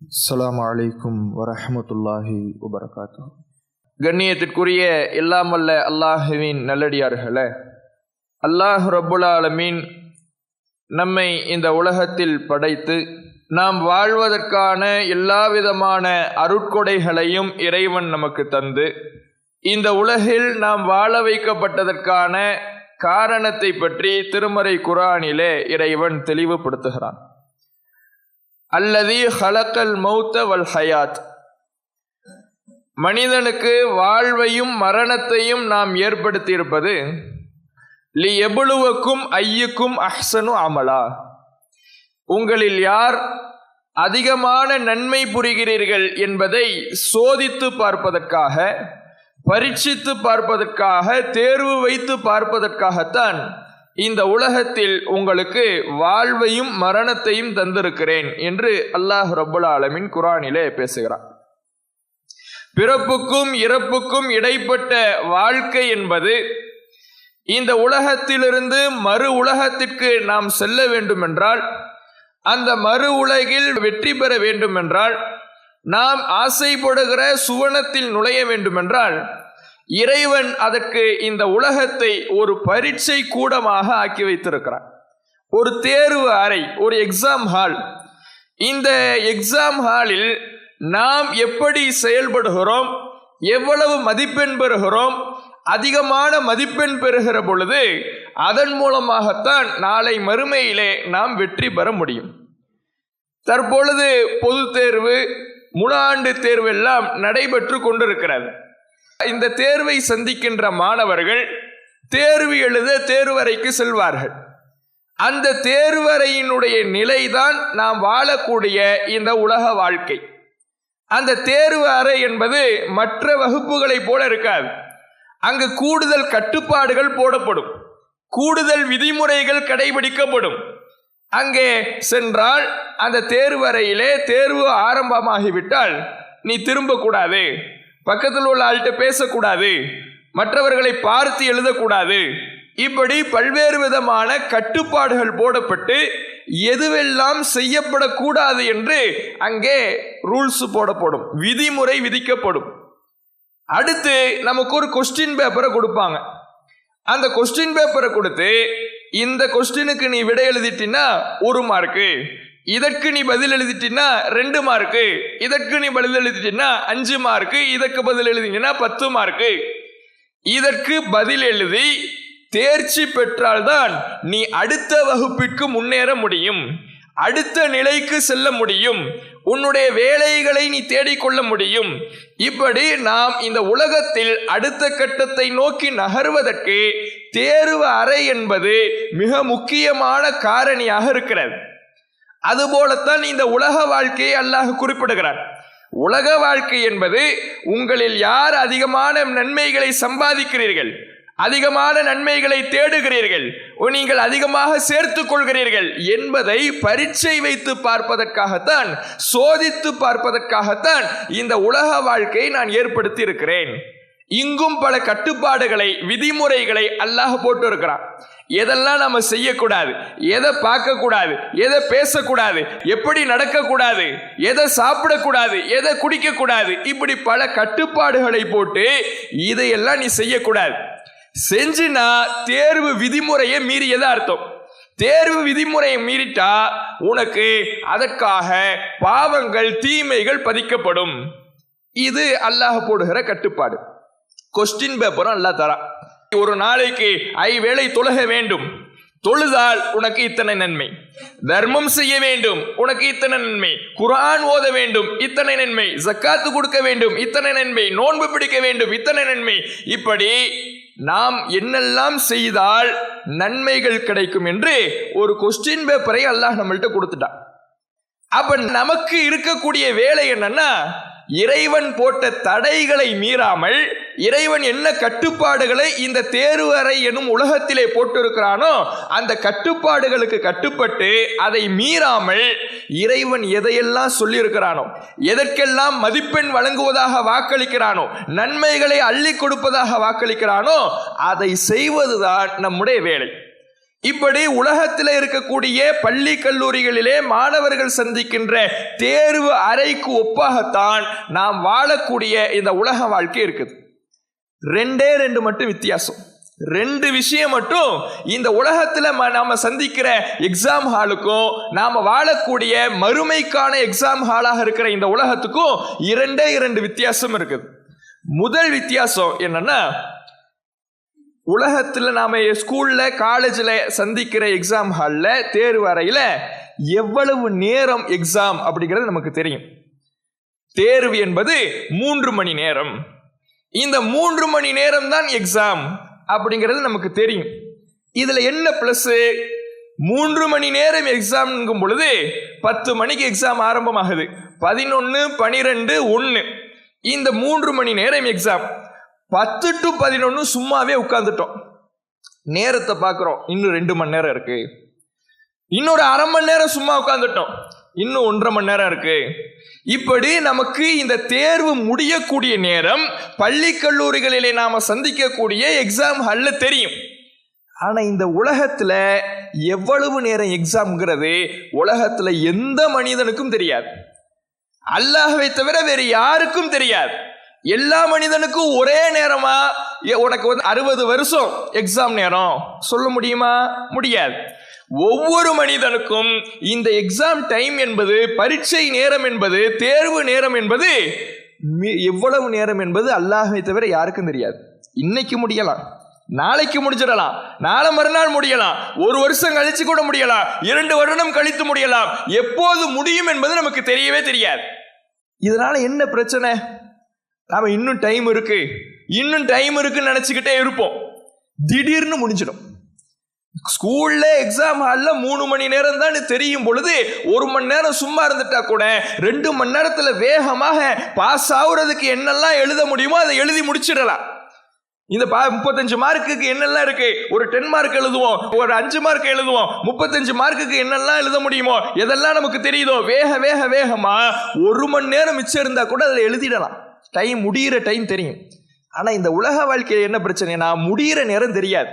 அஸ்லாம் வலைக்கும் வரஹ்மத்துல்லாஹி வபரகாத்து கண்ணியத்திற்குரிய எல்லாம் வல்ல அல்லாஹுவின் நல்லடியார்களே அல்லாஹ் ரப்புல் ஆலமீன் நம்மை இந்த உலகத்தில் படைத்து நாம் வாழ்வதற்கான எல்லா விதமான அருட்கொடைகளையும் இறைவன் நமக்கு தந்து இந்த உலகில் நாம் வாழ வைக்கப்பட்டதற்கான காரணத்தை பற்றி திருமறை குரானிலே இறைவன் தெளிவுபடுத்துகிறான். அல்லதி ஹலக்கல் மௌத்த வல் ஹயாத். மனிதனுக்கு வாழ்வையும் மரணத்தையும் நாம் ஏற்படுத்தியிருப்பது லி எவ்வளவுக்கும் ஐயுக்கும் அஹ்சனு அமலா. உங்களில் யார் அதிகமான நன்மை புரிகிறீர்கள் என்பதை சோதித்து பார்ப்பதற்காக பரீட்சித்து பார்ப்பதற்காக தேர்வு வைத்து பார்ப்பதற்காகத்தான் இந்த உலகத்தில் உங்களுக்கு வாழ்வையும் மரணத்தையும் தந்திருக்கிறேன் என்று அல்லாஹ் ரபுல் ஆலமின் குரானிலே பேசுகிறார். பிறப்புக்கும் இறப்புக்கும் இடைப்பட்ட வாழ்க்கை என்பது இந்த உலகத்திலிருந்து மறு உலகத்திற்கு நாம் செல்ல வேண்டுமென்றால் அந்த மறு உலகில் வெற்றி பெற வேண்டுமென்றால் நாம் ஆசைப்படுகிற சுவனத்தில் நுழைய வேண்டுமென்றால் இறைவன் அதற்கு இந்த உலகத்தை ஒரு பரீட்சை கூடமாக ஆக்கி வைத்திருக்கிறான். ஒரு தேர்வு அறை ஒரு எக்ஸாம் ஹால் இந்த எக்ஸாம் ஹாலில் நாம் எப்படி செயல்படுகிறோம் எவ்வளவு மதிப்பெண் பெறுகிறோம் அதிகமான மதிப்பெண் பெறுகிற பொழுது அதன் மூலமாகத்தான் நாளை மறுமையிலே நாம் வெற்றி பெற முடியும். தற்பொழுது பொது தேர்வு முழு ஆண்டு தேர்வு எல்லாம் நடைபெற்று கொண்டிருக்கிறது. இந்த தேர்வை சந்திக்கின்ற மாணவர்கள் தேர்வு எழுத தேர்வறைக்கு செல்வார்கள். அந்த தேர்வறையினுடைய நிலைதான் நாம் வாழக்கூடிய இந்த உலக வாழ்க்கை. அந்த தேர்வு அறை என்பது மற்ற வகுப்புகளைப் போல இருக்காது. அங்கு கூடுதல் கட்டுப்பாடுகள் போடப்படும். கூடுதல் விதிமுறைகள் கடைபிடிக்கப்படும். அங்கே சென்றால் அந்த தேர்வறையிலே தேர்வு ஆரம்பமாகிவிட்டால் நீ திரும்பக்கூடாது. பக்கத்தில் உள்ள ஆள்கிட்ட பேசக்கூடாது. மற்றவர்களை பார்த்து எழுதக்கூடாது. இப்படி பல்வேறு விதமான கட்டுப்பாடுகள் போடப்பட்டு எதுவெல்லாம் செய்யப்படக்கூடாது என்று அங்கே ரூல்ஸ் போடப்படும். விதிமுறை விதிக்கப்படும். அடுத்து நமக்கு ஒரு கொஸ்டின் பேப்பரை கொடுப்பாங்க. அந்த கொஸ்டின் பேப்பரை கொடுத்து இந்த கொஸ்டினுக்கு நீ விடை எழுதிட்டினா ஒரு மார்க்கு இதற்கு நீ பதில் எழுதிட்டினா ரெண்டு மார்க்கு இதற்கு நீ பதில் எழுதிட்டினா அஞ்சு மார்க்கு இதற்கு பதில் எழுதிங்கன்னா பத்து மார்க்கு இதற்கு பதில் எழுதி தேர்ச்சி பெற்றால்தான் நீ அடுத்த வகுப்பிற்கு முன்னேற முடியும். அடுத்த நிலைக்கு செல்ல முடியும். உன்னுடைய வேலைகளை நீ தேடிக்கொள்ள முடியும். இப்படி நாம் இந்த உலகத்தில் அடுத்த கட்டத்தை நோக்கி நகர்வதற்கு தேர்வு அறை என்பது மிக முக்கியமான காரணியாக இருக்கிறது. அதுபோலத்தான் இந்த உலக வாழ்க்கையை அல்லாஹ் குறிப்பிடுகிறார். உலக வாழ்க்கை என்பது உங்களில் யார் அதிகமான நன்மைகளை சம்பாதிக்கிறீர்கள் அதிகமான நன்மைகளை தேடுகிறீர்கள் நீங்கள் அதிகமாக சேர்த்து கொள்கிறீர்கள் என்பதை பரீட்சை வைத்து பார்ப்பதற்காகத்தான் சோதித்து பார்ப்பதற்காகத்தான் இந்த உலக வாழ்க்கையை நான் ஏற்படுத்தி இருக்கிறேன் இங்கும் பல கட்டுப்பாடுகளை விதிமுறைகளை அல்லாஹ் போட்டு இருக்கிறான் எதெல்லாம் நம்ம செய்யக்கூடாது எதை பார்க்கக்கூடாது எதை பேசக்கூடாது எப்படி நடக்கக்கூடாது எதை சாப்பிடக்கூடாது எதை குடிக்கக்கூடாது இப்படி பல கட்டுப்பாடுகளை போட்டு இதையெல்லாம் நீ செய்யக்கூடாது. செஞ்சுனா தேர்வு விதிமுறையை மீறியதா அர்த்தம். தேர்வு விதிமுறையை மீறிட்டா உனக்கு அதற்காக பாவங்கள் தீமைகள் பதிக்கப்படும். இது அல்லாஹ் போடுகிற கட்டுப்பாடு. கொஸ்டின் பேப்பரும் அல்லாஹ் தரான். ஒரு நாளைக்கு ஐ தொழுக வேண்டும். தொழுதால் உனக்கு இத்தனை நன்மை. தர்மம் செய்ய வேண்டும் உனக்கு இத்தனை நன்மை. குரான் ஓத வேண்டும் இத்தனை நன்மை. ஜக்காத்து கொடுக்க வேண்டும் இத்தனை நன்மை. நோன்பு பிடிக்க வேண்டும் இத்தனை நன்மை. இப்படி நாம் என்னெல்லாம் செய்தால் நன்மைகள் கிடைக்கும் என்று ஒரு கொஸ்டின் பேப்பரை அல்லாஹ் நம்மள்ட்ட கொடுத்துட்டான். அப்ப நமக்கு இருக்கக்கூடிய வேலை என்னன்னா இறைவன் போட்ட தடைகளை மீறாமல் இறைவன் என்ன கட்டுப்பாடுகளை இந்த தேர்வு அறை எனும் உலகத்திலே போட்டிருக்கிறானோ அந்த கட்டுப்பாடுகளுக்கு கட்டுப்பட்டு அதை மீறாமல் இறைவன் எதையெல்லாம் சொல்லியிருக்கிறானோ எதற்கெல்லாம் மதிப்பெண் வழங்குவதாக வாக்களிக்கிறானோ நன்மைகளை அள்ளி கொடுப்பதாக வாக்களிக்கிறானோ அதை செய்வதுதான் நம்முடைய வேலை. இப்படி உலகத்தில் இருக்கக்கூடிய பள்ளி கல்லூரிகளிலே மாணவர்கள் சந்திக்கின்ற தேர்வு அறைக்கு ஒப்பாகத்தான் நாம் வாழக்கூடிய இந்த உலக வாழ்க்கை இருக்குது. ரெண்டே ரெண்டு மட்டும் வித்தியாசம். ரெண்டு விஷயம் மட்டும் இந்த உலகத்தில் ம- நாம சந்திக்கிற எக்ஸாம் ஹாலுக்கும் நாம வாழக்கூடிய மறுமைக்கான எக்ஸாம் ஹாலாக இருக்கிற இந்த உலகத்துக்கும் இரண்டே இரண்டு வித்தியாசம் இருக்குது. முதல் வித்தியாசம் என்னன்னா உலகத்தில் நாம் ஸ்கூலில் காலேஜில் சந்திக்கிற எக்ஸாம் ஹாலில் தேர்வு அறையில் எவ்வளவு நேரம் எக்ஸாம் அப்படிங்கிறது நமக்கு தெரியும். தேர்வு என்பது மூன்று மணி நேரம். இந்த மூன்று மணி நேரம் தான் எக்ஸாம் அப்படிங்கிறது நமக்கு தெரியும். இதில் என்ன ப்ளஸ்ஸு மூன்று மணி நேரம் எக்ஸாம்ங்கும் பொழுது பத்து மணிக்கு எக்ஸாம் ஆரம்பமாகுது. பதினொன்று பனிரெண்டு ஒன்று இந்த மூன்று மணி நேரம் எக்ஸாம் பத்து டு பதினொன்று சும்மாவே உட்காந்துட்டோம் நேரத்தை பார்க்குறோம். இன்னும் ரெண்டு மணி நேரம் இருக்கு. இன்னொரு அரை மணி நேரம் சும்மா உட்காந்துட்டோம் இன்னும் ஒன்றரை மணி நேரம் இருக்கு. இப்படி நமக்கு இந்த தேர்வு முடியக்கூடிய நேரம் பள்ளி கல்லூரிகளிலே நாம சந்திக்கக்கூடிய எக்ஸாம் ஹல்ல தெரியும். ஆனா இந்த உலகத்துல எவ்வளவு நேரம் எக்ஸாம்ங்கிறது உலகத்துல எந்த மனிதனுக்கும் தெரியாது. அல்லாஹவை தவிர வேறு யாருக்கும் தெரியாது. எல்லா மனிதனுக்கும் ஒரே நேரமா? உனக்கு வந்து அறுபது வருஷம் எக்ஸாம் நேரம். சொல்ல முடியுமா? முடியாது. ஒவ்வொரு மனிதனுக்கும் இந்த எக்ஸாம் டைம் என்பது பரீட்சை நேரம் என்பது தேர்வு நேரம் என்பது எவ்வளவு நேரம் என்பது அல்லாஹை தவிர யாருக்கும் தெரியாது. இன்னைக்கு முடியலாம். நாளைக்கு முடிச்சிடலாம் நாளை மறுநாள் முடியலாம். ஒரு வருஷம் கழிச்சு கூட முடியலாம். இரண்டு வருடம் கழித்து முடியலாம். எப்போது முடியும் என்பது நமக்கு தெரியவே தெரியாது. இதனால என்ன பிரச்சனை? நாம இன்னும் டைம் இருக்கு. இன்னும் டைம் இருக்குன்னு நினைச்சுக்கிட்டே இருப்போம். திடீர்னு முடிஞ்சிடும். ஸ்கூல்ல எக்ஸாம் ஹாலில் மூணு மணி நேரம் தான் தெரியும் பொழுது ஒரு மணி நேரம் சும்மா இருந்துட்டா கூட ரெண்டு மணி நேரத்தில் வேகமாக பாஸ் ஆகுறதுக்கு என்னெல்லாம் எழுத முடியுமோ அதை எழுதி முடிச்சிடலாம். இந்த பா முப்பத்தஞ்சு மார்க்குக்கு என்னெல்லாம் இருக்கு? ஒரு டென் மார்க் எழுதுவோம். ஒரு அஞ்சு மார்க் எழுதுவோம். முப்பத்தஞ்சு மார்க்குக்கு என்னெல்லாம் எழுத முடியுமோ எதெல்லாம் நமக்கு தெரியுதோ வேக வேக வேகமா ஒரு மணி நேரம் மிச்சம் இருந்தா கூட அதில் எழுதிடலாம். டைம் முடியிற டைம் தெரியும். ஆனால் இந்த உலக வாழ்க்கையில் என்ன பிரச்சனைனா முடியிற நேரம் தெரியாது.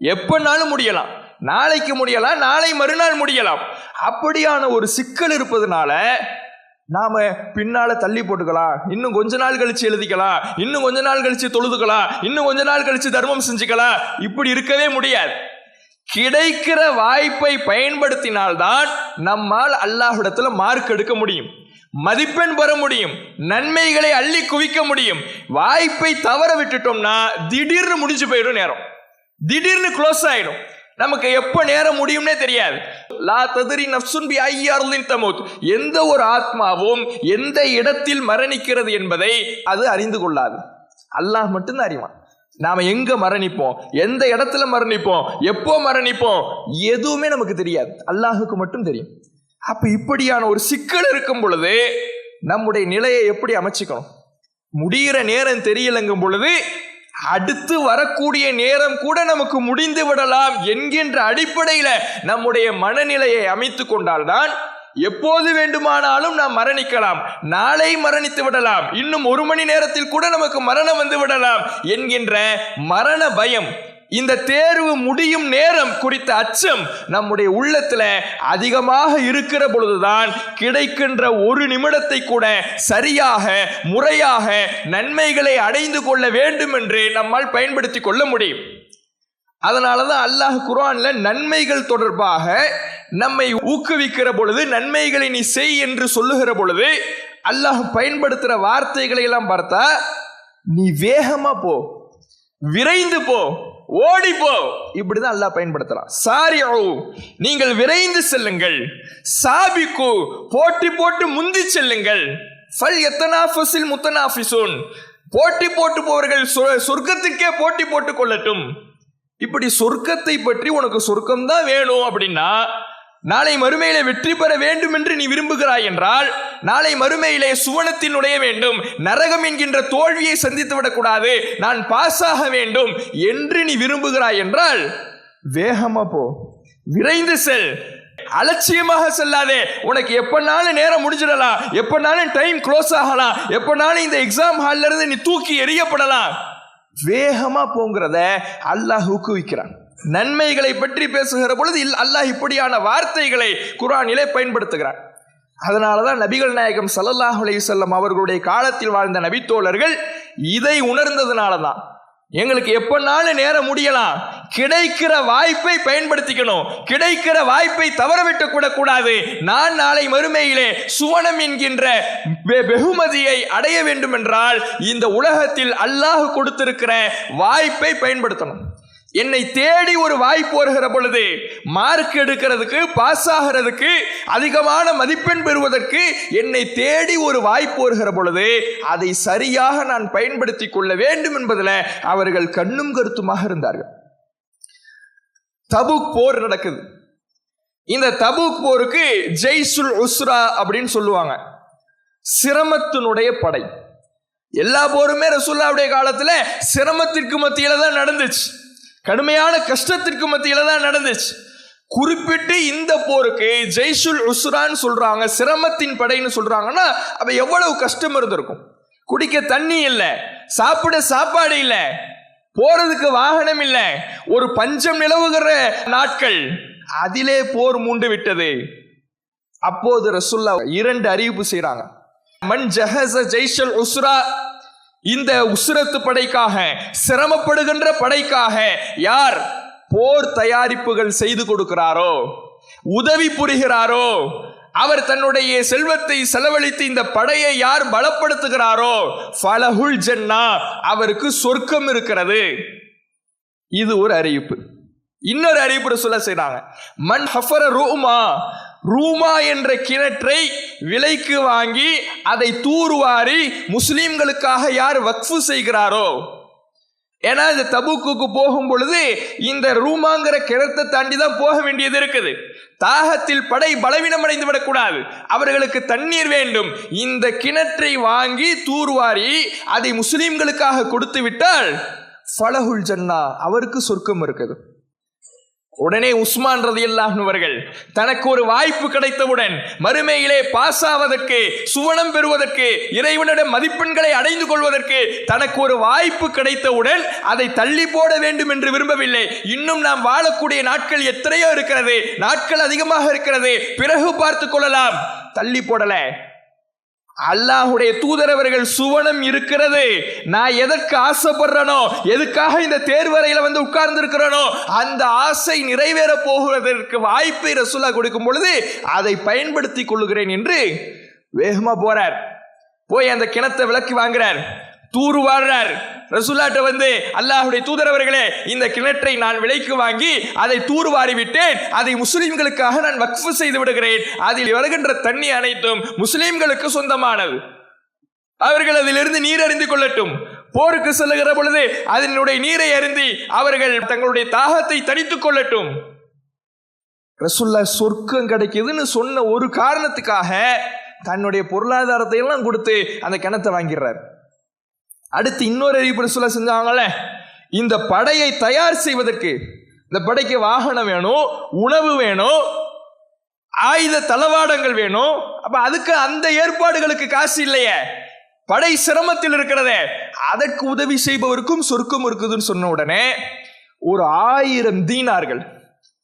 எப்போனாலும் முடியலாம். நாளைக்கு முடியலாம் நாளை மறுநாள் முடியலாம். அப்படியான ஒரு சிக்கல் இருப்பதுனால நாம பின்னால தள்ளி போட்டுக்கலாம். இன்னும் கொஞ்ச நாள் கழிச்சு எழுதிக்கலாம். இன்னும் கொஞ்ச நாள் கழிச்சு தொழுதுக்கலாம். இன்னும் கொஞ்ச நாள் கழிச்சு தர்மம் செஞ்சுக்கலாம். இப்படி இருக்கவே முடியாது. கிடைக்கிற வாய்ப்பை பயன்படுத்தினால்தான் நம்மால் அல்லாஹ்விடத்துல மார்க் எடுக்க முடியும். மதிப்பெண் பெற முடியும் நன்மைகளை அள்ளி குவிக்க முடியும். வாய்ப்பை தவற விட்டுட்டோம்னா திடீர்னு முடிஞ்சு போயிடும் நேரம். திடீர்னு க்ளோஸ் ஆயிடும். நமக்கு எப்போ நேரம் முடியும்னே தெரியாது. லா ததிரி நப்சுன் பி ஐயாருலின் தமூத். எந்த ஒரு ஆத்மாவும் எந்த இடத்தில் மரணிக்கிறது என்பதை அது அறிந்து கொள்ளாது. அல்லாஹ் மட்டும்தான் அறிவான். நாம எங்கே மரணிப்போம்? எந்த இடத்துல மரணிப்போம்? எப்போ மரணிப்போம்? எதுவுமே நமக்கு தெரியாது. அல்லாஹுக்கு மட்டும் தெரியும். அப்ப இப்படியான ஒரு சிக்கல் இருக்கும் பொழுது நம்முடைய நிலையை எப்படி அமைச்சுக்கணும்? முடிகிற நேரம் தெரியலங்கும் பொழுது அடுத்து வரக்கூடிய நேரம் கூட நமக்கு முடிந்து விடலாம் என்கின்ற அடிப்படையில நம்முடைய மனநிலையை அமைத்து கொண்டால்தான் எப்போது வேண்டுமானாலும் நாம் மரணிக்கலாம். நாளை மரணித்து விடலாம். இன்னும் ஒரு மணி நேரத்தில் கூட நமக்கு மரணம் வந்து விடலாம் என்கின்ற மரண பயம் இந்த தேர்வு முடியும் நேரம் குறித்த அச்சம் நம்முடைய உள்ளத்துல அதிகமாக இருக்கிற பொழுதுதான் கிடைக்கின்ற ஒரு நிமிடத்தை கூட சரியாக முறையாக நன்மைகளை அடைந்து கொள்ள வேண்டும் என்று நம்மால் பயன்படுத்தி கொள்ள முடியும். அதனால தான் அல்லாஹ் குரான்ல நன்மைகள் தொடர்பாக நம்மை ஊக்குவிக்கிற பொழுது நன்மைகளை நீ செய் என்று சொல்லுகிற பொழுது அல்லாஹ் பயன்படுத்துகிற வார்த்தைகளை எல்லாம் பார்த்தா நீ வேகமா போ விரைந்து போ. ஓடி போ இப்படிதான் அல்லாஹ் பயன்படுத்தலாம் சாரி நீங்கள் விரைந்து செல்லுங்கள். சாபிக்கு போட்டி போட்டு முந்தி செல்லுங்கள். ஃபல் எத்தனாஃபஸில் முத்தனாஃபிசூன். போட்டி போட்டு போவர்கள் சொர்க்கத்துக்கே போட்டி போட்டு கொள்ளட்டும். இப்படி சொர்க்கத்தை பற்றி உனக்கு சொர்க்கம் தான் வேணும் அப்படின்னா நாளை மறுமையிலே வெற்றி பெற வேண்டும் என்று நீ விரும்புகிறாய் என்றால் நாளை மறுமையிலே சுவனத்தில் நுழைய வேண்டும். நரகம் என்கின்ற தோல்வியை சந்தித்து விடக்கூடாது. நான் பாஸ் ஆக வேண்டும் என்று நீ விரும்புகிறாய் என்றால் வேகமா போ. விரைந்து செல். அலட்சியமாக செல்லாதே. உனக்கு எப்பனாலும் நேரம் முடிஞ்சிடலாம். எப்பனாலும் டைம் க்ளோஸ் ஆகலாம். எப்பனாலும் இந்த எக்ஸாம் ஹால்ல இருந்து நீ தூக்கி எறியப்படலாம். வேகமா போங்கிறத அல்லாஹ் ஊக்குவிக்கிறான். நன்மைகளை பற்றி பேசுகிற பொழுது இல் அல்லாஹ் இப்படியான வார்த்தைகளை குரானிலே பயன்படுத்துகிறார் அதனால தான் நபிகள் நாயகம் ஸல்லல்லாஹு அலைஹி அவர்களுடைய காலத்தில் வாழ்ந்த நபித்தோழர்கள் இதை உணர்ந்ததுனால தான் எங்களுக்கு எப்பனாலும் நேரம் முடியலாம். கிடைக்கிற வாய்ப்பை பயன்படுத்திக்கணும். கிடைக்கிற வாய்ப்பை தவறவிட்டு கூட கூடாது நான் நாளை மறுமையிலே சுவனம் என்கின்ற வெ- வெகுமதியை அடைய வேண்டும் என்றால் இந்த உலகத்தில் அல்லாஹ் கொடுத்திருக்கிற வாய்ப்பை பயன்படுத்தணும். என்னை தேடி ஒரு வாய்ப்பு வருகிற பொழுது மார்க் எடுக்கிறதுக்கு பாஸ் ஆகிறதுக்கு அதிகமான மதிப்பெண் பெறுவதற்கு என்னை தேடி ஒரு வாய்ப்பு வருகிற பொழுது அதை சரியாக நான் பயன்படுத்தி கொள்ள வேண்டும் என்பதில் அவர்கள் கண்ணும் கருத்துமாக இருந்தார்கள். தபுக் போர் நடக்குது. இந்த தபுக் போருக்கு ஜெய்சுல் உஸ்ரா அப்படின்னு சொல்லுவாங்க. சிரமத்தினுடைய படை. எல்லா போருமே ரசூல்லாவுடைய காலத்துல சிரமத்திற்கு மத்தியில தான் நடந்துச்சு. கடுமையான கஷ்டத்திற்கு மத்தியில தான் நடந்துச்சு. குறிப்பிட்டு இந்த போருக்கு ஜெய்சுல் உஸ்ரான்னு சொல்றாங்க சிரமத்தின் படைன்னு சொல்றாங்கன்னா அப்ப எவ்வளவு கஷ்டம் இருந்திருக்கும்? குடிக்க தண்ணி இல்லை சாப்பிட சாப்பாடு இல்லை போறதுக்கு வாகனம் இல்லை ஒரு பஞ்சம் நிலவுகிற நாட்கள். அதிலே போர் மூண்டு விட்டது. அப்போது ரசுல்லா இரண்டு அறிவிப்பு செய்றாங்க. மன் ஜஹஸ ஜெய்ஷல் உஸ்ரா இந்த உசுரத்து படைக்காக சிரமப்படுகின்ற படைக்காக யார் போர் தயாரிப்புகள் செய்து கொடுக்கிறாரோ உதவி புரிகிறாரோ அவர் தன்னுடைய செல்வத்தை செலவழித்து இந்த படையை யார் பலப்படுத்துகிறாரோ ஃபலஹுல் ஜன்னா அவருக்கு சொர்க்கம் இருக்கிறது. இது ஒரு அறிவிப்பு. இன்னொரு அறிவிப்பு சொல்ல செய்றாங்க. மண் ஹஃபர ரூமா ரூமா என்ற கிணற்றை விலைக்கு வாங்கி அதை தூர்வாரி முஸ்லீம்களுக்காக யார் வக்ஃபு செய்கிறாரோ? ஏன்னா இந்த தபுக்குக்கு போகும் பொழுது இந்த ரூமாங்கிற கிணத்தை தாண்டி தான் போக வேண்டியது இருக்குது. தாகத்தில் படை பலவீனம் அடைந்து விடக்கூடாது அவர்களுக்கு தண்ணீர் வேண்டும். இந்த கிணற்றை வாங்கி தூர்வாரி அதை முஸ்லீம்களுக்காக கொடுத்து விட்டால் ஃபலஹுல் ஜன்னா அவருக்கு சொர்க்கம் இருக்குது. உடனே உஸ்மான் ரதியல்லாஹு அவர்கள் தனக்கு ஒரு வாய்ப்பு கிடைத்தவுடன் மறுமையிலே பாஸ் ஆவதற்கு சுவனம் பெறுவதற்கு இறைவனிடம் மதிப்பெண்களை அடைந்து கொள்வதற்கு தனக்கு ஒரு வாய்ப்பு கிடைத்தவுடன் அதை தள்ளி போட வேண்டும் என்று விரும்பவில்லை. இன்னும் நாம் வாழக்கூடிய நாட்கள் எத்தனையோ இருக்கிறது. நாட்கள் அதிகமாக இருக்கிறது. பிறகு பார்த்து கொள்ளலாம். தள்ளி போடல. அல்லாஹுடைய தூதரவர்கள் சுவனம் இருக்கிறது. நான் எதற்கு ஆசைப்படுறனோ எதுக்காக இந்த தேர்வறையில வந்து உட்கார்ந்து இருக்கிறனோ அந்த ஆசை நிறைவேற போகிறதற்கு வாய்ப்பை ரசூலா கொடுக்கும் பொழுது அதை பயன்படுத்தி கொள்ளுகிறேன் என்று வேகமா போறார். போய் அந்த கிணத்தை விளக்கி வாங்குறார். தூரு வாடுறார் ரசூலாட்ட வந்து அல்லாஹுடைய தூதரவர்களே இந்த கிணற்றை நான் விலைக்கு வாங்கி அதை தூர்வாரி விட்டேன் அதை முஸ்லிம்களுக்காக நான் வக்ஃபு செய்து விடுகிறேன். அதில் வருகின்ற தண்ணி அனைத்தும் முஸ்லிம்களுக்கு சொந்தமானது. அவர்கள் அதிலிருந்து நீர் அறிந்து கொள்ளட்டும். போருக்கு செல்லுகிற பொழுது அதனுடைய நீரை அருந்தி அவர்கள் தங்களுடைய தாகத்தை தணித்துக் கொள்ளட்டும். ரசுல்லா சொர்க்கம் கிடைக்குதுன்னு சொன்ன ஒரு காரணத்துக்காக தன்னுடைய பொருளாதாரத்தை எல்லாம் கொடுத்து அந்த கிணத்தை வாங்கிடுறார். அடுத்து இன்னொரு அறிவிப்பு சொல்ல செஞ்சாங்கல்ல? இந்த படையை தயார் செய்வதற்கு இந்த படைக்கு வாகனம் வேணும் உணவு வேணும் ஆயுத தளவாடங்கள் வேணும். அப்ப அதுக்கு அந்த ஏற்பாடுகளுக்கு காசு இல்லையே? படை சிரமத்தில் இருக்கிறதே. அதற்கு உதவி செய்பவருக்கும் சொர்க்கம் இருக்குதுன்னு சொன்ன உடனே ஒரு ஆயிரம் தீனார்கள்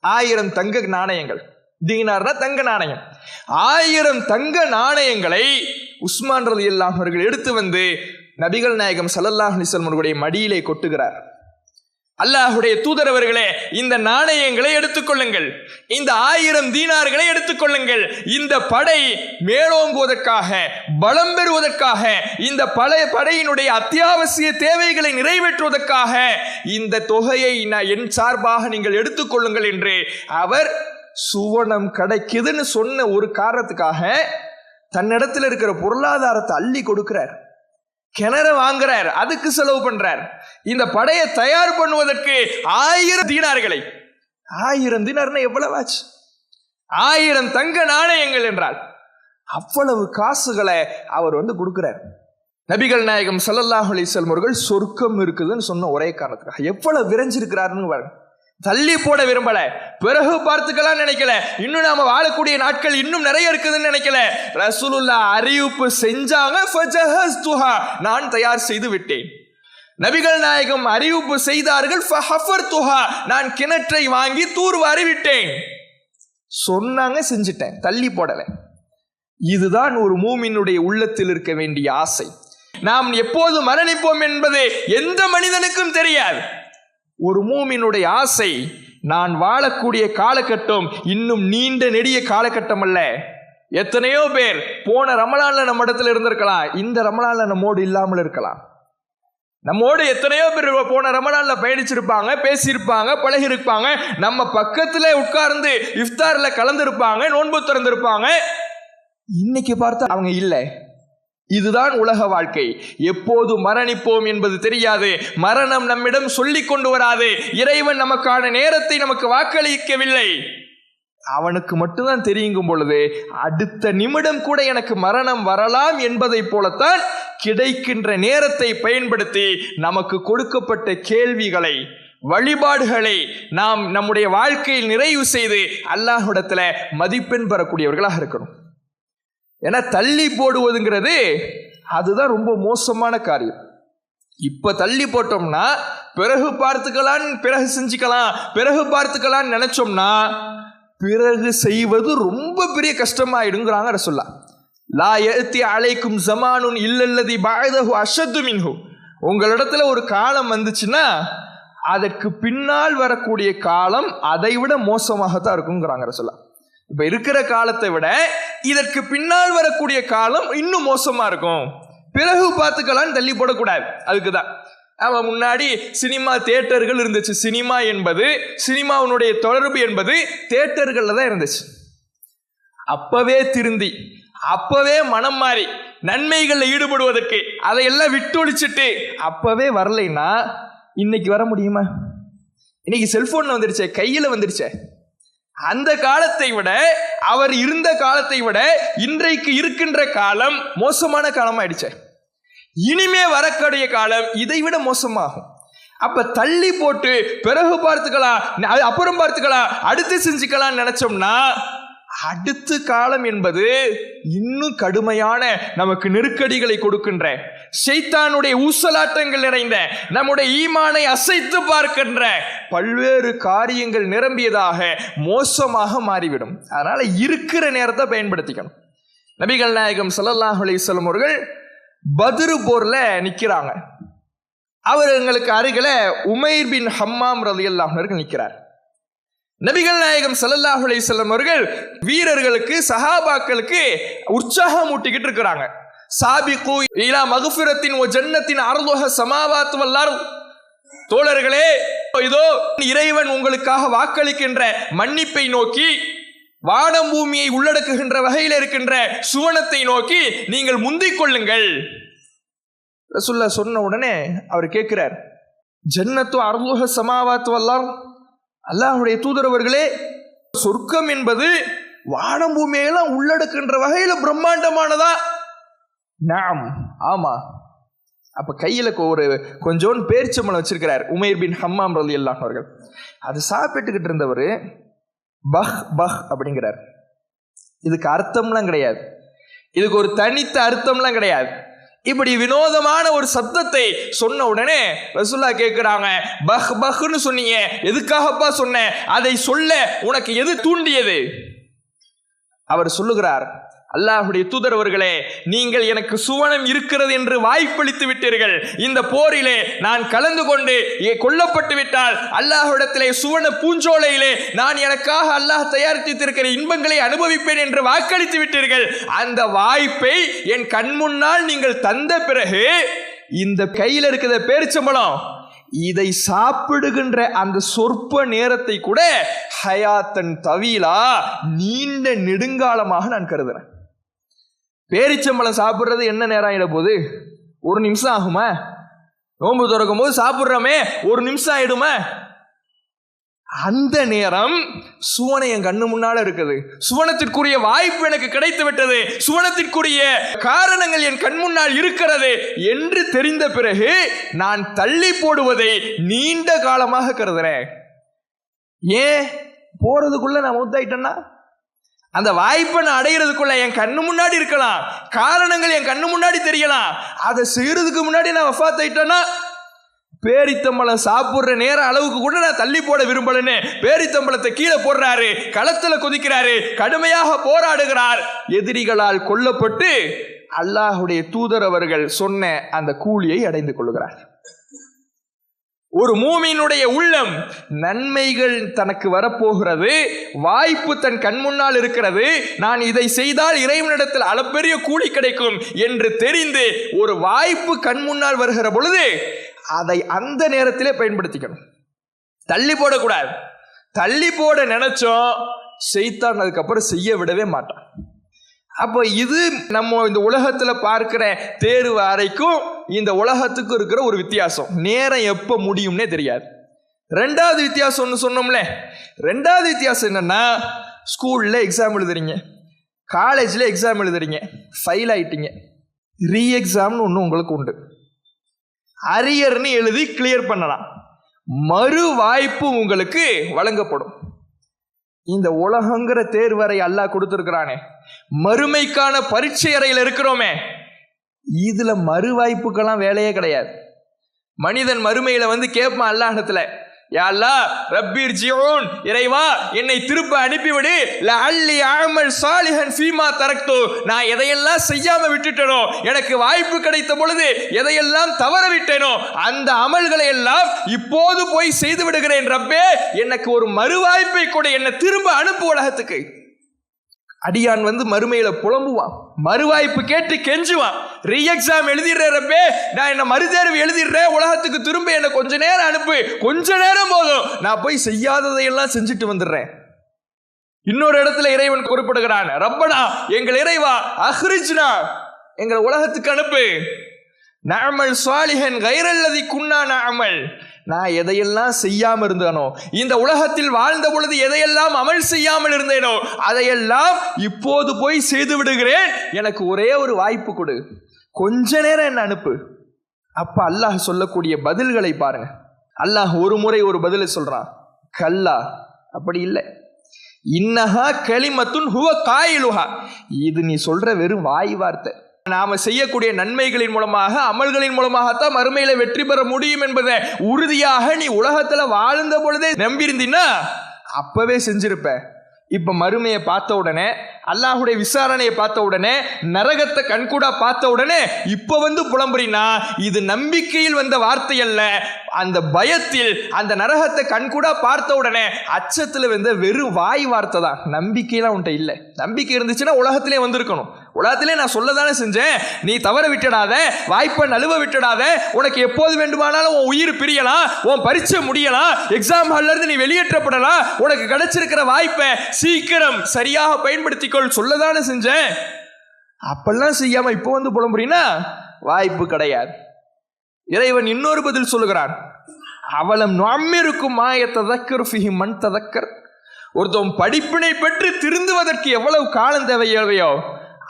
ஆயிரம் தங்க நாணயங்கள். தீனார்னா தங்க நாணயம். ஆயிரம் தங்க நாணயங்களை உஸ்மான் ரலி அவர்கள் எடுத்து வந்து நபிகள் நாயகம் சல்லல்லாஹ் அலைஹி அவர்களுடைய மடியிலே கொட்டுகிறார். அல்லாஹுடைய தூதரவர்களே இந்த நாணயங்களை எடுத்துக்கொள்ளுங்கள் இந்த ஆயிரம் தீனார்களை எடுத்துக்கொள்ளுங்கள் இந்த படை மேலோங்குவதற்காக பலம் பெறுவதற்காக இந்த பழைய படையினுடைய அத்தியாவசிய தேவைகளை நிறைவேற்றுவதற்காக இந்த தொகையை நான் என் சார்பாக நீங்கள் எடுத்துக்கொள்ளுங்கள் என்று அவர் சுவனம் கிடைக்குதுன்னு சொன்ன ஒரு காரணத்துக்காக தன்னிடத்தில் இருக்கிற பொருளாதாரத்தை அள்ளி கொடுக்கிறார். கிணற வாங்குறார். அதுக்கு செலவு பண்றார். இந்த படையை தயார் பண்ணுவதற்கு ஆயிரம் தீனார்களை. ஆயிரம் தீனார்னா எவ்வளவு ஆச்சு ஆயிரம் தங்க நாணயங்கள் என்றால் அவ்வளவு காசுகளை அவர் வந்து கொடுக்கிறார். நபிகள் நாயகம் சல்லல்லாஹ் அலைஹி வஸல்லம் சொர்க்கம் இருக்குதுன்னு சொன்ன ஒரே காரணத்துக்காக எவ்வளவு விரைஞ்சிருக்கிறாருன்னு பாருங்க. தள்ளி போட விரும்பல. பிறகு பார்த்துக்கலாம் நினைக்கல. இன்னும் நாம வாழக்கூடிய நாட்கள் இன்னும் நிறைய இருக்குதுன்னு நினைக்கல. ரசூலுல்லா அறிவிப்பு செஞ்சாங்க. நான் தயார் செய்து விட்டேன். நபிகள் நாயகம் அறிவிப்பு செய்தார்கள். நான் கிணற்றை வாங்கி தூர்வாரி விட்டேன். சொன்னாங்க செஞ்சிட்டேன். தள்ளி போடல. இதுதான் ஒரு மூமினுடைய உள்ளத்தில் இருக்க வேண்டிய ஆசை. நாம் எப்போது மரணிப்போம் என்பது எந்த மனிதனுக்கும் தெரியாது. ஒரு மூமினுடைய ஆசை நான் வாழக்கூடிய காலகட்டம் இன்னும் நீண்ட நெடிய காலகட்டம் அல்ல. எத்தனையோ பேர் போன ரமலான்ல நம்ம இடத்துல இருந்திருக்கலாம் இந்த ரமலான்ல நம்மோடு இல்லாமல் இருக்கலாம். நம்மோடு எத்தனையோ பேர் போன ரமலான்ல பயணிச்சிருப்பாங்க பேசியிருப்பாங்க பழகியிருப்பாங்க நம்ம பக்கத்துல உட்கார்ந்து இஃப்தார்ல கலந்துருப்பாங்க நோன்பு திறந்திருப்பாங்க. இன்னைக்கு பார்த்தா அவங்க இல்லை. இதுதான் உலக வாழ்க்கை. எப்போது மரணிப்போம் என்பது தெரியாது. மரணம் நம்மிடம் சொல்லிக் கொண்டு வராது. இறைவன் நமக்கான நேரத்தை நமக்கு வாக்களிக்கவில்லை. அவனுக்கு மட்டும்தான் தெரியுங்கும் பொழுது அடுத்த நிமிடம் கூட எனக்கு மரணம் வரலாம் என்பதைப் போலத்தான் கிடைக்கின்ற நேரத்தை பயன்படுத்தி நமக்கு கொடுக்கப்பட்ட கேள்விகளை வழிபாடுகளை நாம் நம்முடைய வாழ்க்கையில் நிறைவு செய்து அல்லாஹ்விடத்துல மதிப்பெண் பெறக்கூடியவர்களாக இருக்கணும். ஏன்னா தள்ளி போடுவதுங்கிறது அதுதான் ரொம்ப மோசமான காரியம். இப்போ தள்ளி போட்டோம்னா பிறகு பார்த்துக்கலாம் பிறகு செஞ்சுக்கலாம் பிறகு பார்த்துக்கலாம்னு நினைச்சோம்னா பிறகு செய்வது ரொம்ப பெரிய கஷ்டமாயிடுங்கிறாங்க ரசுல்லா லா எழுத்தி அழைக்கும் ஜமானுன் இல்லல்லதி பாயதகு அஷத்து மின்ஹு. உங்களிடத்துல ஒரு காலம் வந்துச்சுன்னா அதற்கு பின்னால் வரக்கூடிய காலம் அதை விட மோசமாகத்தான் இருக்குங்கிறாங்க ரசுல்லா இப்ப இருக்கிற காலத்தை விட இதற்கு பின்னால் வரக்கூடிய காலம் இன்னும் மோசமா இருக்கும். பிறகு பார்த்துக்கலாம்னு தள்ளி போடக்கூடாது. அதுக்கு தான் அவன் முன்னாடி சினிமா தேட்டர்கள் இருந்துச்சு. சினிமா என்பது சினிமாவினுடைய தொடர்பு என்பது தேட்டர்களில் தான் இருந்துச்சு. அப்பவே திருந்தி அப்பவே மனம் மாறி நன்மைகளில் ஈடுபடுவதற்கு அதையெல்லாம் விட்டொழிச்சிட்டு அப்பவே வரலைன்னா இன்னைக்கு வர முடியுமா? இன்னைக்கு செல்போன்ல வந்துருச்சே கையில வந்துருச்சே. அந்த காலத்தை விட அவர் இருந்த காலத்தை விட இன்றைக்கு இருக்கின்ற காலம் மோசமான காலம் ஆயிடுச்சு இனிமே வரக்கூடிய காலம் இதை விட மோசமாகும். அப்ப தள்ளி போட்டு பிறகு பார்த்துக்கலாம் அப்புறம் பார்த்துக்கலாம் அடுத்து செஞ்சுக்கலாம் நினைச்சோம்னா அடுத்த காலம் என்பது இன்னும் கடுமையான நமக்கு நெருக்கடிகளை கொடுக்கின்ற ஷைத்தானுடைய ஊசலாட்டங்கள் நிறைந்த நம்முடைய ஈமானை அசைத்து பார்க்கின்ற பல்வேறு காரியங்கள் நிரம்பியதாக மோசமாக மாறிவிடும். அதனால இருக்கிற நேரத்தை பயன்படுத்திக்கணும். நபிகள் நாயகம் சல்லாஹ் அலைஹி அவர்கள் பதிரு போர்ல நிக்கிறாங்க. எங்களுக்கு அருகில உமைர் பின் ஹம்மாம் ரதியல்லாம் அவர்கள் நிற்கிறார் நபிகள் நாயகம் ஸல்லல்லாஹு அலிசல்லம் அவர்கள் வீரர்களுக்கு சஹாபாக்களுக்கு உற்சாகம் ஊட்டிக்கிட்டு இருக்கிறாங்க. சாபிக்கு இலா மகுஃபிரத்தின் ஓ ஜன்னத்தின் அருளுக சமாவாத்து வல்லார் தோழர்களே இதோ இறைவன் உங்களுக்காக வாக்களிக்கின்ற மன்னிப்பை நோக்கி வானம் பூமியை உள்ளடக்குகின்ற வகையில் இருக்கின்ற சுவனத்தை நோக்கி நீங்கள் முந்திக் கொள்ளுங்கள். ரசுல்லா சொன்ன உடனே அவர் கேட்கிறார் ஜன்னத்து அருளுக சமாவாத்து வல்லாம் அல்லாஹுடைய தூதரவர்களே சொர்க்கம் என்பது வானம் பூமியெல்லாம் உள்ளடக்குகின்ற வகையில் பிரம்மாண்டமானதா? நாம் ஆமா. அப்ப கையில கொ- ஒரு கொஞ்சோண்டு பேரிச்சம்பளம் வச்சிருக்கிறார் உமேர் பின் ஹம்மாம் ரலி எல்லாம் அவர்கள். அது சாப்பிட்டுக்கிட்டு இருந்தவர் பஹ் பஹ் அப்படிங்கிறார். இதுக்கு அர்த்தம்லாம் கிடையாது. இதுக்கு ஒரு தனித்த அர்த்தம்லாம் கிடையாது. இப்படி வினோதமான ஒரு சப்தத்தை சொன்ன உடனே ரசுல்லா கேட்குறாங்க பஹ் பஹ்னு சொன்னீங்க எதுக்காகப்பா சொன்ன அதை சொல்ல உனக்கு எது தூண்டியது? அவர் சொல்லுகிறார் அல்லாஹுடைய தூதரவர்களே நீங்கள் எனக்கு சுவனம் இருக்கிறது என்று வாய்ப்பளித்து விட்டீர்கள். இந்த போரிலே நான் கலந்து கொண்டு கொல்லப்பட்டு விட்டால் அல்லாஹுடத்திலே சுவன பூஞ்சோலையிலே நான் எனக்காக அல்லாஹ் தயாரித்திருக்கிற இன்பங்களை அனுபவிப்பேன் என்று வாக்களித்து விட்டீர்கள். அந்த வாய்ப்பை என் கண் முன்னால் நீங்கள் தந்த பிறகு இந்த கையில் இருக்கிற பேரிச்சம்பளம் இதை சாப்பிடுகின்ற அந்த சொற்ப நேரத்தை கூட ஹயாத்தன் தவிலா நீண்ட நெடுங்காலமாக நான் கருதுறேன். பேரிச்சம்பழம் சாப்பிட்றது என்ன நேரம் ஆகிட போகுது? ஒரு நிமிஷம் ஆகுமா? நோன்பு திறக்கும் போது சாப்பிடுறோமே ஒரு நிமிஷம் ஆயிடுமா? அந்த நேரம் சுவனை என் கண்ணு முன்னால இருக்குது. சுவனத்திற்குரிய வாய்ப்பு எனக்கு கிடைத்து விட்டது. சுவனத்திற்குரிய காரணங்கள் என் கண் முன்னால் இருக்கிறது என்று தெரிந்த பிறகு நான் தள்ளி போடுவதை நீண்ட காலமாக கருதுறேன். ஏன்? போறதுக்குள்ள நான் மூத்தாயிட்டேன்னா? அந்த வாய்ப்பை நான் அடைகிறதுக்குள்ள என் கண்ணு முன்னாடி இருக்கலாம். காரணங்கள் என் கண்ணு முன்னாடி தெரியலாம். அதை செய்யறதுக்கு முன்னாடி நான் வஃபாத் பேரித்தம்பளம் சாப்பிட்ற நேர அளவுக்கு கூட நான் தள்ளி போட விரும்பலன்னு பேரித்தம்பளத்தை கீழே போடுறாரு களத்துல குதிக்கிறாரு கடுமையாக போராடுகிறார். எதிரிகளால் கொல்லப்பட்டு அல்லாஹுடைய தூதர் அவர்கள் சொன்ன அந்த கூலியை அடைந்து கொள்கிறார் ஒரு மூமியினுடைய உள்ளம் நன்மைகள் தனக்கு வரப்போகிறது வாய்ப்பு தன் கண் முன்னால் இருக்கிறது நான் இதை செய்தால் இறைவனிடத்தில் அளப்பெரிய கூலி கிடைக்கும் என்று தெரிந்து ஒரு வாய்ப்பு கண் முன்னால் வருகிற பொழுது அதை அந்த நேரத்திலே பயன்படுத்திக்கணும். தள்ளி போடக்கூடாது. தள்ளி போட நினைச்சோம் செய்தான் அதுக்கப்புறம் செய்ய விடவே மாட்டான். அப்போ இது நம்ம இந்த உலகத்தில் பார்க்கிற தேர்வு அறைக்கும் இந்த உலகத்துக்கும் இருக்கிற ஒரு வித்தியாசம். நேரம் எப்போ முடியும்னே தெரியாது. ரெண்டாவது வித்தியாசம் ஒன்று சொன்னோம்ல. ரெண்டாவது வித்தியாசம் என்னென்னா ஸ்கூலில் எக்ஸாம் எழுதுறீங்க. காலேஜில் எக்ஸாம் எழுதுறீங்க. ஃபெயில் ஆகிட்டீங்க ரீ எக்ஸாம்னு ஒன்று உங்களுக்கு உண்டு. அரியர்னு எழுதி கிளியர் பண்ணலாம். மறு வாய்ப்பு உங்களுக்கு வழங்கப்படும். இந்த உலகங்கிற தேர்வறை அல்லாஹ் கொடுத்துருக்கிறானே. மறுமைக்கான பரீட்சை அறையில் இருக்கிறோமே. இதுல மறுவாய்ப்புக்கெல்லாம் வேலையே கிடையாது. மனிதன் மறுமையில வந்து கேட்பான் அல்லாஹத்துல யா ரப்பீர் ஜியோன் இறைவா என்னை திருப்ப அனுப்பிவிடு. அல்லி ஆமல் சாலிஹன் ஃபீமா தரக்தோ. நான் எதையெல்லாம் செய்யாம விட்டுட்டேனோ எனக்கு வாய்ப்பு கிடைத்த பொழுது எதையெல்லாம் தவற விட்டேனோ அந்த அமல்களை எல்லாம் இப்போது போய் செய்து விடுகிறேன் ரப்பே. எனக்கு ஒரு மறுவாய்ப்பை கூட என்னை திரும்ப அனுப்பு உலகத்துக்கு. அடியான் வந்து மறுமையில புலம்புவான். மறுவாய்ப்பு கேட்டு கெஞ்சுவான். ரீ எக்ஸாம் எழுதிடுறப்பே நான் என்ன மறுதேர்வு எழுதிடுறேன்? உலகத்துக்கு திரும்ப என்னை கொஞ்ச நேரம் அனுப்பு. கொஞ்ச நேரம் போதும். நான் போய் செய்யாததையெல்லாம் செஞ்சுட்டு வந்துடுறேன். இன்னொரு இடத்துல இறைவன் குறிப்பிடுகிறான். ரப்பனா எங்கள் இறைவா அஹ்ரிஜ்னா எங்களை உலகத்துக்கு அனுப்பு. நாமல் சுவாலிகன் கைரல்லதி குன்னா நாமல் நான் எதையெல்லாம் செய்யாம இருந்தேனோ இந்த உலகத்தில் வாழ்ந்த பொழுது எதையெல்லாம் அமல் செய்யாமல் இருந்தேனோ அதையெல்லாம் இப்போது போய் செய்து விடுகிறேன். எனக்கு ஒரே ஒரு வாய்ப்பு கொடு. கொஞ்ச நேரம் என்ன அனுப்பு. அப்ப அல்லாஹ் சொல்லக்கூடிய பதில்களை பாருங்க. அல்லாஹ் ஒரு முறை ஒரு பதிலை சொல்றான். கல்லா அப்படி இல்லை. இன்னஹா களிமத்துன் ஹுவ காயிலுஹா. இது நீ சொல்ற வெறும் வாய் வார்த்தை. நாம செய்யக்கூடிய நன்மைகளின் மூலமாக அமல்களின் மூலமாகத்தான் மறுமையில வெற்றி பெற முடியும் என்பதை உறுதியாக நீ உலகத்துல வாழ்ந்த பொழுதே நம்பியிருந்தீன்னா அப்பவே செஞ்சிருப்ப. இப்ப மறுமையை பார்த்த உடனே அல்லாஹுடைய விசாரணையை பார்த்த உடனே நரகத்தை கண்கூடா பார்த்த உடனே இப்போ வந்து புலம்புறினா இது நம்பிக்கையில் வந்த வார்த்தை அல்ல. அந்த பயத்தில் அந்த நரகத்தை கண்கூடா பார்த்த உடனே அச்சத்தில் வந்த வெறும் வாய் வார்த்தை தான். நம்பிக்கையெல்லாம் உன்ட்ட இல்லை. நம்பிக்கை இருந்துச்சுன்னா உலகத்திலே வந்திருக்கணும். உலகத்திலே நான் சொல்லதானே செஞ்சேன். நீ தவற விட்டுடாத. வாய்ப்பை நழுவ விட்டுடாத. உனக்கு எப்போது வேண்டுமானாலும் உன் உயிர் பிரியலாம். உன் பரீட்சை முடியலாம். எக்ஸாம் ஹால்ல இருந்து நீ வெளியேற்றப்படலாம். உனக்கு கிடைச்சிருக்கிற வாய்ப்பை சீக்கிரம் சரியாக குறிக்கோள் சொல்லதானே செஞ்சேன். அப்பெல்லாம் செய்யாம இப்போ வந்து புலம்புறீன்னா வாய்ப்பு கிடையாது. இறைவன் இன்னொரு பதில் சொல்லுகிறான். அவலம் நம்மிருக்கும் மாய ததக்கர் ஃபிஹி மண் ததக்கர். ஒருத்தன் படிப்பினை பெற்று திருந்துவதற்கு எவ்வளவு காலம் தேவையோ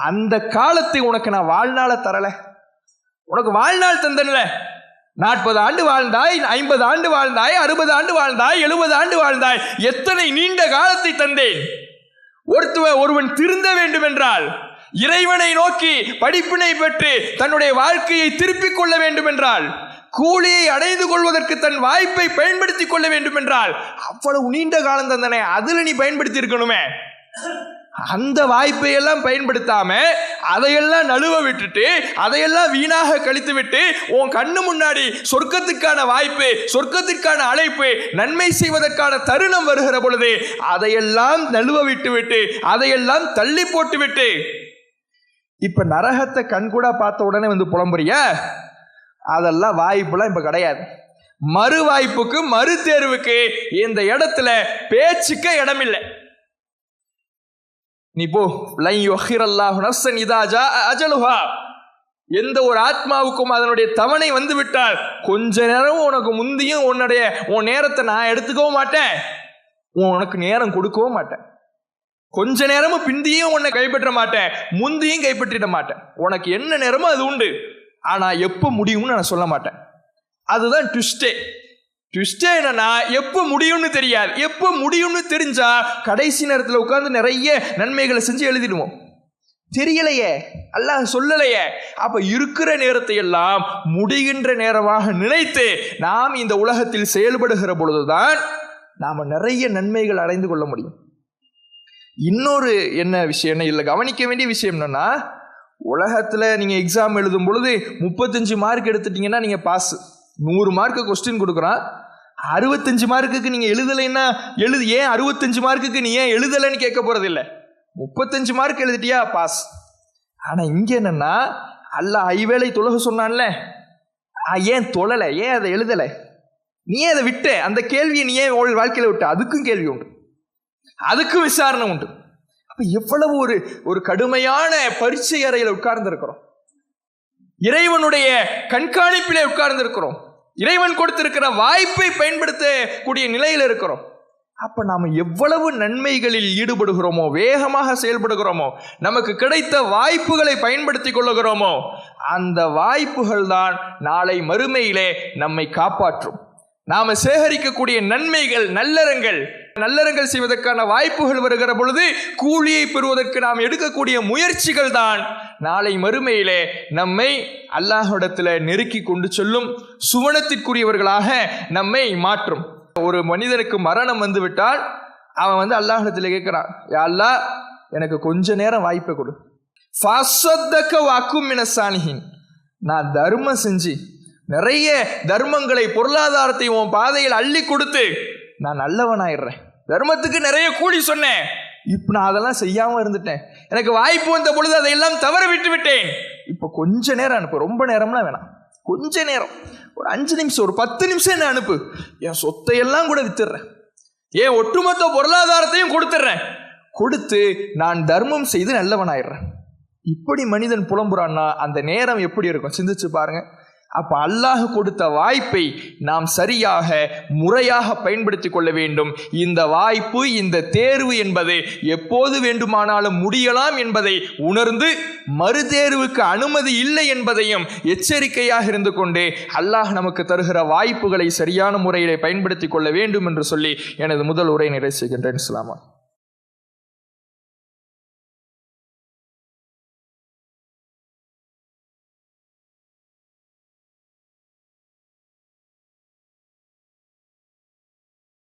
அந்த காலத்தை உனக்கு நான் வாழ்நாள தரல. உனக்கு வாழ்நாள் தந்தனில்ல நாற்பது ஆண்டு வாழ்ந்தாய் ஐம்பது ஆண்டு வாழ்ந்தாய் அறுபது ஆண்டு வாழ்ந்தாய் எழுபது ஆண்டு வாழ்ந்தாய் எத்தனை நீண்ட காலத்தை தந்தேன். ஒருத்துவ ஒருவன் திருந்த வேண்டும் என்றால் இறைவனை நோக்கி படிப்பினை பெற்று தன்னுடைய வாழ்க்கையை திருப்பிக் கொள்ள வேண்டும் என்றால் கூலியை அடைந்து கொள்வதற்கு தன் வாய்ப்பை பயன்படுத்திக் கொள்ள வேண்டும் என்றால் அவ்வளவு நீண்ட காலம் தந்தனே அதில் நீ பயன்படுத்தி இருக்கணுமே? அந்த வாய்ப்பை எல்லாம் பயன்படுத்தாம அதையெல்லாம் நழுவ விட்டுட்டு அதையெல்லாம் வீணாக கழித்து விட்டு உன் கண்ணு முன்னாடி சொர்க்கத்துக்கான வாய்ப்பு சொர்க்கத்திற்கான அழைப்பு நன்மை செய்வதற்கான தருணம் வருகிற பொழுது அதையெல்லாம் நழுவ விட்டு விட்டு அதையெல்லாம் தள்ளி போட்டு விட்டு. இப்ப நரகத்தை கண்கூடா பார்த்த உடனே வந்து புலம்புறிய? அதெல்லாம் வாய்ப்புலாம் இப்ப கிடையாது. மறு வாய்ப்புக்கு மறு தேர்வுக்கு இந்த இடத்துல பேச்சுக்க இடமில்லை. நீ போ. லை யுஹிரல்லாஹு நஃப்சன் இதா ஜா அஜலுஹா. எந்த ஒரு ஆத்மாவுக்கும் அதனுடைய தவணை வந்து விட்டால் கொஞ்ச நேரம் உனக்கு முந்தியும் உன்னுடைய உன் நேரத்தை நான் எடுத்துக்கவும் மாட்டேன். உனக்கு நேரம் கொடுக்கவும் மாட்டேன். கொஞ்ச நேரமும் பிந்தியும் உன்னை கைப்பற்ற மாட்டேன். முந்தியும் கைப்பற்றிட மாட்டேன். உனக்கு என்ன நேரமோ அது உண்டு. ஆனா எப்போ முடியும்னு நான் சொல்ல மாட்டேன். அதுதான் ட்விஸ்டே. ட்விஸ்டே என்னன்னா எப்போ முடியும்னு தெரியாது. எப்போ முடியும்னு தெரிஞ்சா கடைசி நேரத்தில் உட்காந்து நிறைய நன்மைகளை செஞ்சு எழுதிடுவோம். தெரியலையே. அல்லாஹ் சொல்லலையே. அப்ப இருக்கிற நேரத்தை எல்லாம் முடிகின்ற நேரமாக நினைத்து நாம் இந்த உலகத்தில் செயல்படுகிற பொழுதுதான் நாம் நிறைய நன்மைகள் அடைந்து கொள்ள முடியும். இன்னொரு என்ன விஷயம் என்ன இல்லை கவனிக்க வேண்டிய விஷயம் என்னன்னா உலகத்தில் நீங்கள் எக்ஸாம் எழுதும் பொழுது முப்பத்தஞ்சு மார்க் எடுத்துட்டீங்கன்னா நீங்கள் பாஸ் நூறு மார்க்கு கொஸ்டின் கொடுக்குறான். அறுபத்தஞ்சு மார்க்குக்கு நீங்கள் எழுதலைன்னா எழுது ஏன் அறுபத்தஞ்சு மார்க்குக்கு நீ ஏன் எழுதலைன்னு கேட்க போகிறதில்ல முப்பத்தஞ்சு மார்க் எழுதிட்டியா? பாஸ் ஆனால் இங்கே என்னென்னா அல்ல ஐவேளை தொழுக சொன்னான்ல. ஏன் தொழலை? ஏன் அதை எழுதலை? நீ ஏன் அதை விட்ட? அந்த கேள்வியை நீ ஏன் உன் வாழ்க்கையில் விட்ட? அதுக்கும் கேள்வி உண்டு. அதுக்கும் விசாரணை உண்டு. அப்போ எவ்வளவு ஒரு ஒரு கடுமையான பரீட்சை அறையில் உட்கார்ந்துருக்கிறோம். இறைவனுடைய கண்காணிப்பிலே உட்கார்ந்து இருக்கிறோம் இறைவன் கொடுத்திருக்கிற வாய்ப்பை பயன்படுத்தக்கூடிய நிலையில் இருக்கிறோம். அப்ப நாம் எவ்வளவு நன்மைகளில் ஈடுபடுகிறோமோ வேகமாக செயல்படுகிறோமோ நமக்கு கிடைத்த வாய்ப்புகளை பயன்படுத்தி கொள்ளுகிறோமோ அந்த வாய்ப்புகள் தான் நாளை மறுமையிலே நம்மை காப்பாற்றும். நாம சேகரிக்கக்கூடிய நன்மைகள் நல்லறங்கள். நல்லறங்கள் செய்வதற்கான வாய்ப்புகள் வருகிற பொழுது கூலியை பெறுவதற்கு நாம் எடுக்கக்கூடிய முயற்சிகள் தான். நாளை மறுமையிலே நம்மை அல்லாஹிடத்தில் நெருக்கி கொண்டு செல்லும் சுவனத்திற்குரியவர்களாக நம்மை மாற்றும். ஒரு மனிதனுக்கு மரணம் வந்துவிட்டால் அவன் வந்து அல்லாஹிடத்தில் கேட்கிறான் யா அல்லாஹ் எனக்கு கொஞ்ச நேரம் வாய்ப்பை கொடு. ஃபசத்தக்க வாக்கும் மினசானிஹின் நான் தர்மம் செஞ்சு நிறைய தர்மங்களை பொருளாதாரத்தை உன் பாதையில் அள்ளி கொடுத்து நான் நல்லவனாயிடுறேன். தர்மத்துக்கு நிறைய கூலி சொன்னேன். இப்போ நான் அதெல்லாம் செய்யாம இருந்துட்டேன். எனக்கு வாய்ப்பு வந்த பொழுது அதையெல்லாம் தவற விட்டு விட்டேன். இப்போ கொஞ்ச நேரம் அனுப்பு. ரொம்ப நேரம்லாம் வேணாம். கொஞ்ச நேரம். ஒரு அஞ்சு நிமிஷம் ஒரு பத்து நிமிஷம் என்ன அனுப்பு. என் சொத்தையெல்லாம் கூட வித்துடுறேன். ஏன் ஒட்டுமொத்த பொருளாதாரத்தையும் கொடுத்துட்றேன். கொடுத்து நான் தர்மம் செய்து நல்லவனாயிடுறேன். இப்படி மனிதன் புலம்புறான்னா அந்த நேரம் எப்படி இருக்கும்? சிந்திச்சு பாருங்க. அப்போ அல்லாஹ் கொடுத்த வாய்ப்பை நாம் சரியாக முறையாக பயன்படுத்தி கொள்ள வேண்டும். இந்த வாய்ப்பு இந்த தேர்வு என்பது எப்போது வேண்டுமானாலும் முடியலாம் என்பதை உணர்ந்து மறுதேர்வுக்கு அனுமதி இல்லை என்பதையும் எச்சரிக்கையாக இருந்து கொண்டு அல்லாஹ் நமக்கு தருகிற வாய்ப்புகளை சரியான முறையிலே பயன்படுத்தி கொள்ள வேண்டும் என்று சொல்லி எனது முதல் உரை நிறைவு செய்கின்றேன். இஸ்லாமா